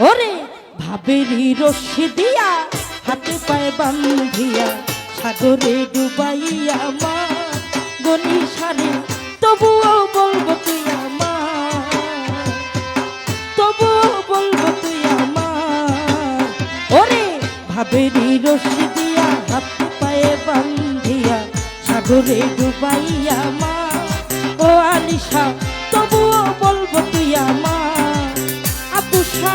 ওরে ভাবেরি রশ্মি দিয়া, হাতে পায়ে বান্ধিয়া, সাগরে ডুবাইয়া মা, গনি সারে, তবুও বলব তুই আমার, তবুও বলব তুই আমার। ওরে ভাবেরি রশ্মি দিয়া, হাতে পায়ে বান্ধিয়া, সাগরে ডুবাইয়া মা, ও আলিশা তবুও বলব তুই আমার। আতুষা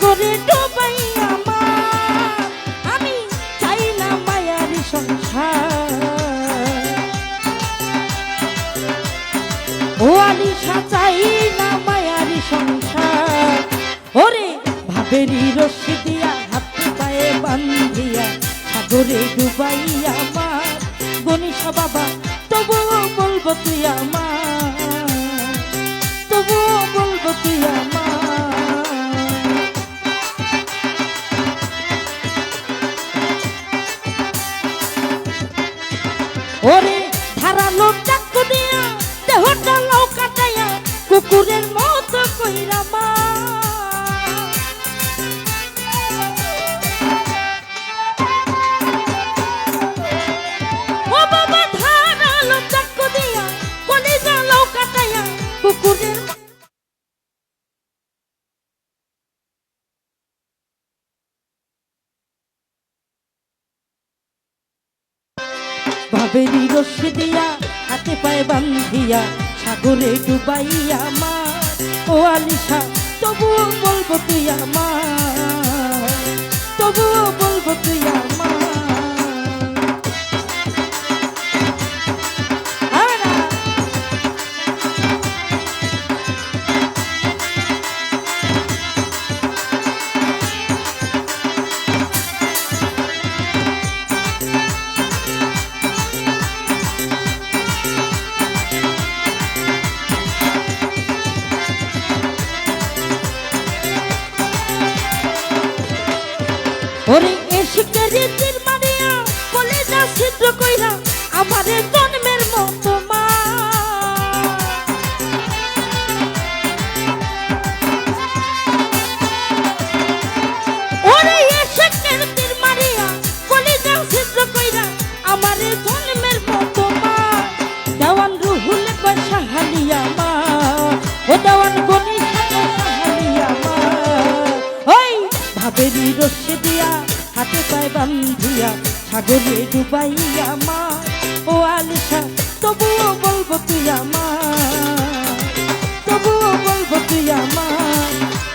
সাগরে ডোবাই আমার আমি চাই না মায়ার সংসার। চাই না সংসার। ওরে ভাবেরি রশ্মি ওরে ধারালো চাকু দিয়া দেহটা লাউ কাটাইয়া কুকুরের ভাবেরি রশ্মি দিয়া, হাতে পায়ে বান্ধিয়া সাগরে ডুবাইয়া মা ও আলিশা, তবুও বলব তুই আমার। ওরে এসে রীতির মারিয়া? বলে না ছিদ্র কইরা আমারে সাবেরি রসে দিয়া, হাতে পায় বান্ধিয়া সাগরে ডুবাইয়া মা। ও আলিশা, তবুও বলব তুই আমার